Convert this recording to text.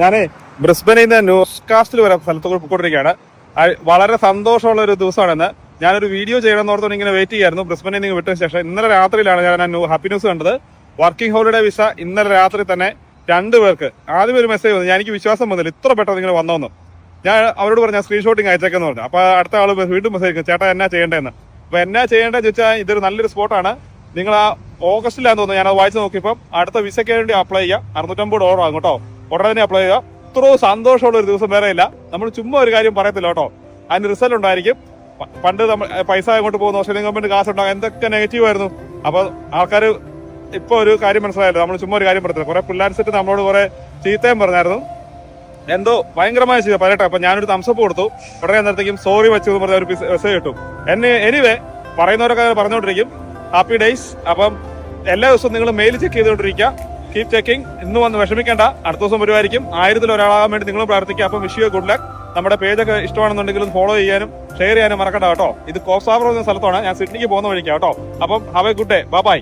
ഞാനേ ബ്രിസ്ബനിൽ നിന്ന് ന്യൂസ് കാസ്റ്റിൽ വരെ സ്ഥലത്ത് പോയിക്കൊണ്ടിരിക്കുകയാണ് വളരെ സന്തോഷമുള്ള ഒരു ദിവസമാണെന്ന്. ഞാനൊരു വീഡിയോ ചെയ്യണം ഓർത്തുകൊണ്ട് ഇങ്ങനെ വെയിറ്റ് ചെയ്യായിരുന്നു. ബ്രിസ്ബനിൽ നിന്ന് വിട്ടതിന് ശേഷം ഇന്നലെ രാത്രിയിലാണ് ഞാൻ ഹാപ്പി ന്യൂസ് കണ്ടത്. വർക്കിംഗ് ഹോളിഡേ വിസ ഇന്നലെ രാത്രി തന്നെ രണ്ടു പേർക്ക്. ആദ്യം ഒരു മെസ്സേജ് വന്നു. ഞാൻ എനിക്ക് വിശ്വാസം വന്നില്ല. ഇത്ര പെട്ടെന്ന് ഇങ്ങനെ വന്നോന്ന്. ഞാൻ അവരോട് പറഞ്ഞു സ്ക്രീൻഷോട്ടിങ് അയച്ചേക്കെന്ന് പറഞ്ഞു. അപ്പൊ അടുത്ത ആൾ വീണ്ടും മെസ്സേജ് ചേട്ടാ എന്നാ ചെയ്യേണ്ടതെന്ന് അപ്പൊ എന്നാ ചെയ്യേണ്ടതെന്ന് ചോദിച്ചാൽ ഇതൊരു നല്ലൊരു സ്പോട്ടാണ് നിങ്ങൾ ആ ഓഗസ്റ്റിലാന്ന് തോന്നുന്നു ഞാൻ അത് വായിച്ചു നോക്കിയപ്പോൾ അടുത്ത വിസയ്ക്ക് വേണ്ടി അപ്ലൈ ചെയ്യാം. അറുന്നൂറ്റമ്പത് ഡോളർ ആകും കേട്ടോ. ഉടനെ തന്നെ അപ്ലൈ ചെയ്യുക. ഇത്രയും സന്തോഷമുള്ള ഒരു ദിവസം വേറെ ഇല്ല. നമ്മൾ ചുമ്മാ ഒരു കാര്യം പറയത്തില്ല കേട്ടോ. അതിന് റിസൾട്ട് ഉണ്ടായിരിക്കും. പണ്ട് നമ്മൾ പൈസ അങ്ങോട്ട് പോകുന്നു ഓസ്ട്രേലിയൻ ഗവൺമെന്റ് കാശ് ഉണ്ടാകും എന്തൊക്കെ നെഗറ്റീവ് ആയിരുന്നു. അപ്പൊ ആൾക്കാർ ഇപ്പൊ ഒരു കാര്യം മനസ്സിലായല്ലോ. നമ്മൾ ചുമ്മാ ഒരു കാര്യം പറഞ്ഞില്ല കുറെ പിള്ളേർ സെറ്റ് നമ്മളോട് കുറെ ചീത്തയും പറഞ്ഞായിരുന്നു. എന്തോ ഭയങ്കരമായ ചെയ്ത പറയട്ടെ അപ്പൊ ഞാനൊരു തംസപ്പ് കൊടുത്തു. ഉടനെ നേരത്തേക്കും സോറി വെച്ചു എന്ന് പറഞ്ഞ ഒരു മെസ്സേജ് കിട്ടും എന്നെ എനിവേ പറയുന്നവരൊക്കെ പറഞ്ഞുകൊണ്ടിരിക്കും. ഹാപ്പി ഡേയ്സ് അപ്പം എല്ലാ ദിവസവും നിങ്ങൾ മെയിൽ ചെക്ക് ചെയ്തുകൊണ്ടിരിക്കുക. കീപ് ചെക്കിംഗ് ഇന്ന് വന്ന് വിഷമിക്കേണ്ട. അടുത്ത ദിവസം വരുമായിരിക്കും. ആയിരത്തിൽ ഒരാളാകാൻ വേണ്ടി നിങ്ങളും പ്രാർത്ഥിക്കുക. അപ്പം വിഷ് ഗുഡ് ലക്ക് നമ്മുടെ പേജൊക്കെ ഇഷ്ടമാണെന്നുണ്ടെങ്കിൽ ഫോളോ ചെയ്യാനും ഷെയർ ചെയ്യാനും മറക്കണ്ട കേട്ടോ. ഇത് കോസാവർ എന്ന സ്ഥലത്താണ്. ഞാൻ സിഡ്നിക്ക് പോകുന്ന വഴിക്കാണ് കേട്ടോ. അപ്പം have a good day bye